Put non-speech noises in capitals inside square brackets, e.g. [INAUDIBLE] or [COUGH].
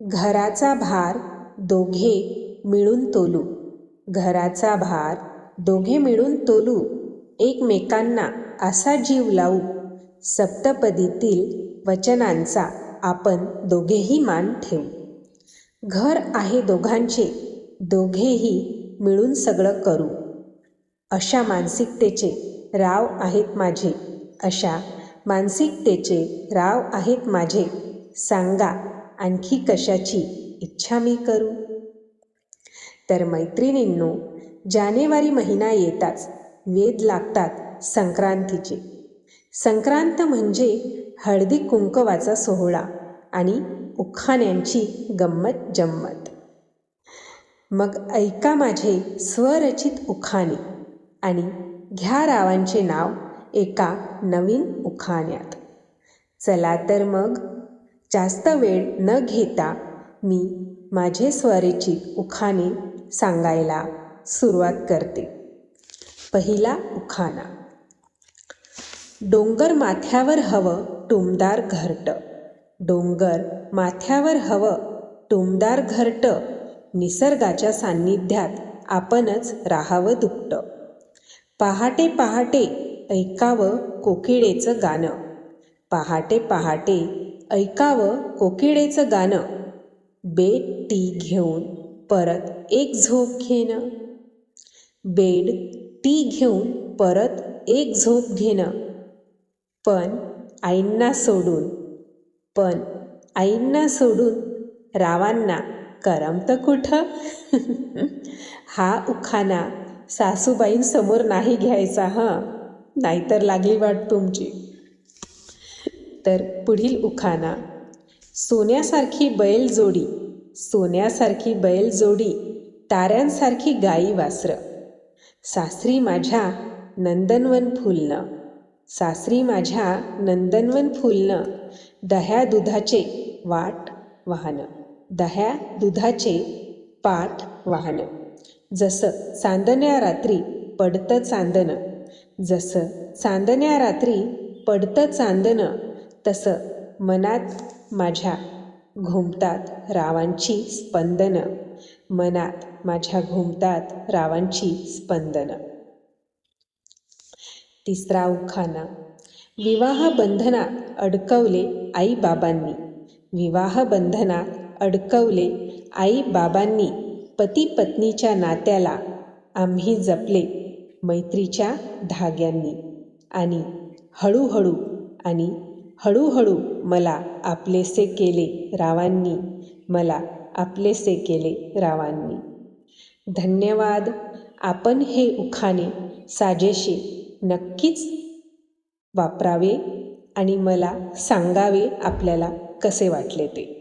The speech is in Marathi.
घराचा भार दोघे मिळून तोलू. घराचा भार दोघे मिळून तोलू. एकमेकांना असा जीव लावू. सप्तपदीतील वचनांचा आपण दोघेही मान ठेवू. घर आहे दोघांचे. दोघेही मिळून सगळं करू. अशा मानसिकतेचे राव आहेत माझे. अशा मानसिकतेचे राव आहेत माझे. सांगा आणखी कशाची इच्छा मी करू? तर मैत्रिणींनो जानेवारी महिना येताच वेद लागतात संक्रांतीचे. संक्रांत म्हणजे हळदी कुंकवाचा सोहळा आणि उखाण्यांची गंमत जम्मत मग ऐका माझे स्वरचित उखाणे आणि घ्या रावांचे नाव एका नवीन उखाण्यात. चला तर मग जास्त वेळ न घेता मी माझे स्वरेची उखाणे सांगायला सुरुवात करते. पहिला उखाणा. डोंगर माथ्यावर हवं टुमदार घरट. डोंगर माथ्यावर हवं टुमदार घरट. निसर्गाच्या सान्निध्यात आपणच राहावं दुपट. पहाटे पहाटे ऐकावं कोकिळेचं गाणं. पहाटे पहाटे ऐकावं कोकिळेचं गाणं. बेड टी घेऊन परत एक झोप घेणं. बेड टी घेऊन परत एक झोप घेणं. पण आईंना सोडून पण आईंना सोडून रावांना करमतं कुठं? [LAUGHS] हा उखाणा सासूबाईंसमोर नाही घ्यायचा हां? नाहीतर लागली वाट तुमची. तर पुढील उखाणा. सोन्यासारखी बैलजोडी सोन्यासारखी बैलजोडी ताऱ्यांसारखी गाई वासरं. सासरी माझ्या नंदनवन फुलणं सासरी माझ्या नंदनवन फुलणं दह्या दुधाचे वाट वाहनं दह्या दुधाचे पाठ वाहनं जसं चांदण्या रात्री पडतं चांदणं. जसं चांदण्या रात्री पडतं चांदणं. तसं मनात माझ्या घुमतात रावांची स्पंदनं. मनात माझ्या घुमतात रावांची स्पंदनं. तिसरा उखाना. विवाह बंधनात अडकवले आई बाबांनी विवाह बंधनात अडकवले आई बाबांनी पती पत्नीच्या नात्याला आम्ही जपले मैत्रीच्या धाग्यांनी. आणि हळूहळू आणि हळूहळू मला आपलेसे केले रावांनी मला आपलेसे केले रावांनी. धन्यवाद. आपण हे उखाणे साजेशी नक्कीच वापरावे आणि मला सांगावे आपल्याला कसे वाटले ते.